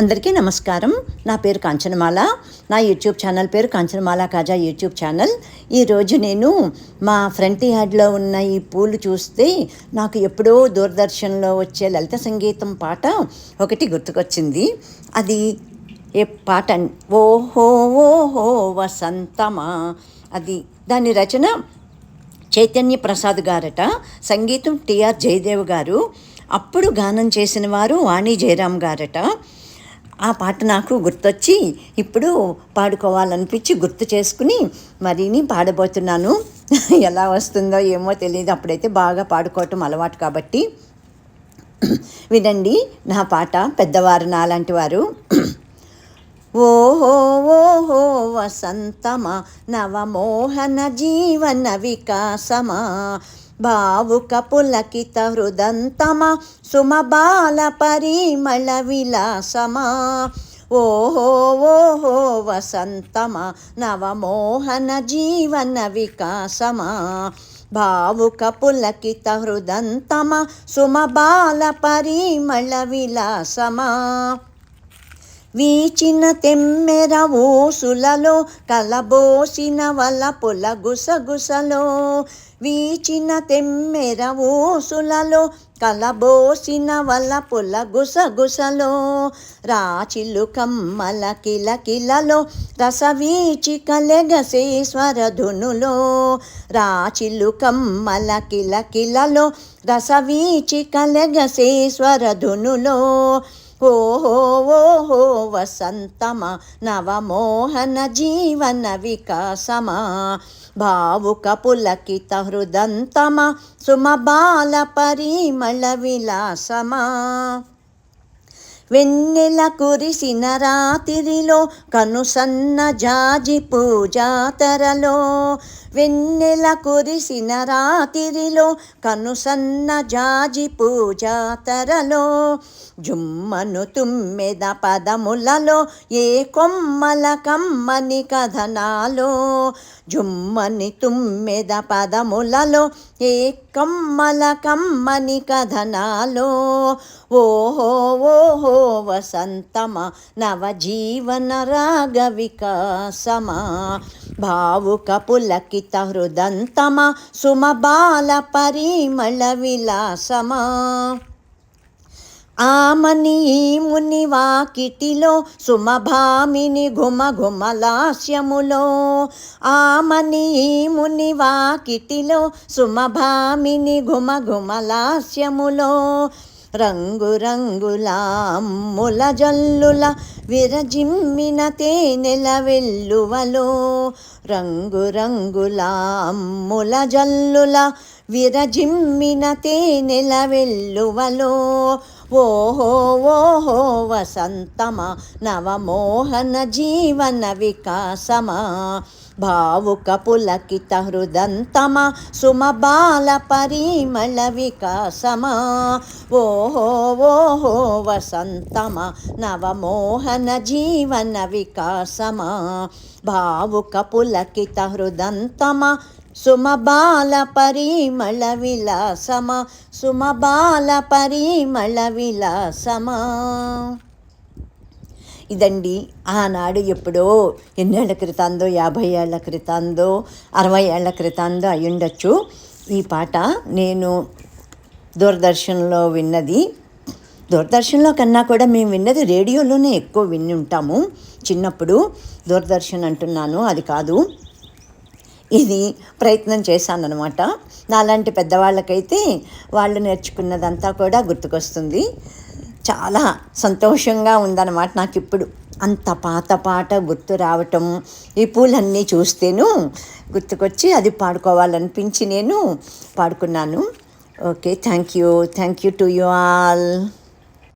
అందరికీ నమస్కారం. నా పేరు కాంచనమాల. నా యూట్యూబ్ ఛానల్ పేరు కాంచనమాల కాజా యూట్యూబ్ ఛానల్. ఈరోజు నేను మా ఫ్రంట్ యార్డ్లో ఉన్న ఈ పూలు చూస్తే నాకు ఎప్పుడో దూరదర్శన్లో వచ్చే లలిత సంగీతం పాట ఒకటి గుర్తుకొచ్చింది. అది ఏ పాట ఓహో ఓహో వసంతమా? అది దాని రచన చైతన్య ప్రసాద్ గారట. సంగీతం టిఆర్ జయదేవ్ గారు. అప్పుడు గానం చేసిన వారు వాణి జయరాం గారట. ఆ పాట నాకు గుర్తొచ్చి ఇప్పుడు పాడుకోవాలనిపించి గుర్తు చేసుకుని మరీని పాడబోతున్నాను. ఎలా వస్తుందో ఏమో తెలియదు అప్పుడైతే బాగా పాడుకోవటం అలవాటు కాబట్టి. వినండి నా పాట పెద్దవారు నాలాంటి వారు. ఓహో ఓహో వసంతమా నవమోహన జీవన వికాసమా భావుక పులకిత హృదంతమా సుమబాల పరిమళ విలాసమా. ఓహో ఓహో వసంతమా నవమోహన జీవన వికాసమా. భావుక పులకిత హృదంతమా సుమబాల పరిమళ విలాసమా. వీచిన తెమ్మెర ఊసులలో కలబోసిన వలపుల గుసగుసలో వీచిన తెమ్మెర ఊసులలో కలబోసిన వల్ల పొల గుసగుసలో రాచిలు కమ్మల కిలకిలలో రసవీచిక లెగసే స్వరధునులో రాచిలు కమ్మల కిలకిలలో రసవీచిక లెగసే స్వరధునులో ఓహో ఓహో వసంతమా నవమోహన జీవన వికాసమా భావుక పులకిత హృదంతమా సుమబాల పరిమళ విలాసమా. వెన్నెల కురిసిన రాతిరిలో కనుసన్న జాజి పూజాతరలో వెన్నెల కురిసిన రాతిరిలో కనుసన్న జాజి పూజాతరలో జుమ్మను తుమ్మెద పదములలో ఏ కొమ్మల కమ్మని కథనాలో జుమ్మని తుమ్మెద పదములలో ఏ కమ్మల కమ్మని కథనాలో. ఓహో ఓహో వసంతమా నవజీవన రాగ వికాసమా భావుక పులకి హృదంతమా సుమబాల పరిమళ విలాసమా? ఆమని ముని వాకిటిలో సుమభామిని ఘుమ ఘుమలాస్యములో ఆమని ముని వాకిటిలో సుమభామిని ఘుమ ఘుమలాస్యములో రంగు అమ్ముల జల్లుల విరజిమ్మిన తేనెల వెల్లువలో రంగు అమ్ముల జల్లుల విరజిమ్మిన తేనెల వెల్లువలో ఓహో ఓహో వసంతమా నవమోహన జీవన వికాసమా భావుక పులకిత హృదంతమా సుమబాల పరిమళ వికాసమా ఓహో ఓహో వసంతమా నవమోహన జీవన వికాసమా భావుక పులకిత హృదంతమా సుమబాల పరిమళ విలాసమా సుమబాల పరిమళ విలాసమా ఇదండి ఆనాడు ఎప్పుడో ఎన్నేళ్ళ క్రితాందో యాభై ఏళ్ళ క్రితాందో అరవై ఏళ్ళ క్రితాందో అయ్యుండొచ్చు. ఈ పాట నేను దూరదర్శన్లో విన్నది. దూరదర్శన్లో కన్నా కూడా మేము విన్నది రేడియోలోనే ఎక్కువ విని ఉంటాము. చిన్నప్పుడు దూరదర్శన్ అంటున్నాను అది కాదు. ఇది ప్రయత్నం చేశానన్నమాట. నాలాంటి పెద్దవాళ్ళకైతే వాళ్ళు నేర్చుకున్నదంతా కూడా గుర్తుకొస్తుంది. చాలా సంతోషంగా ఉందన్నమాట నాకు ఇప్పుడు అంత పాత పాట గుర్తు రావటం ఈ పూలన్నీ చూస్తేను గుర్తుకొచ్చి అది పాడుకోవాలనిపించి నేను పాడుకున్నాను. Okay thank you. Thank you to you all.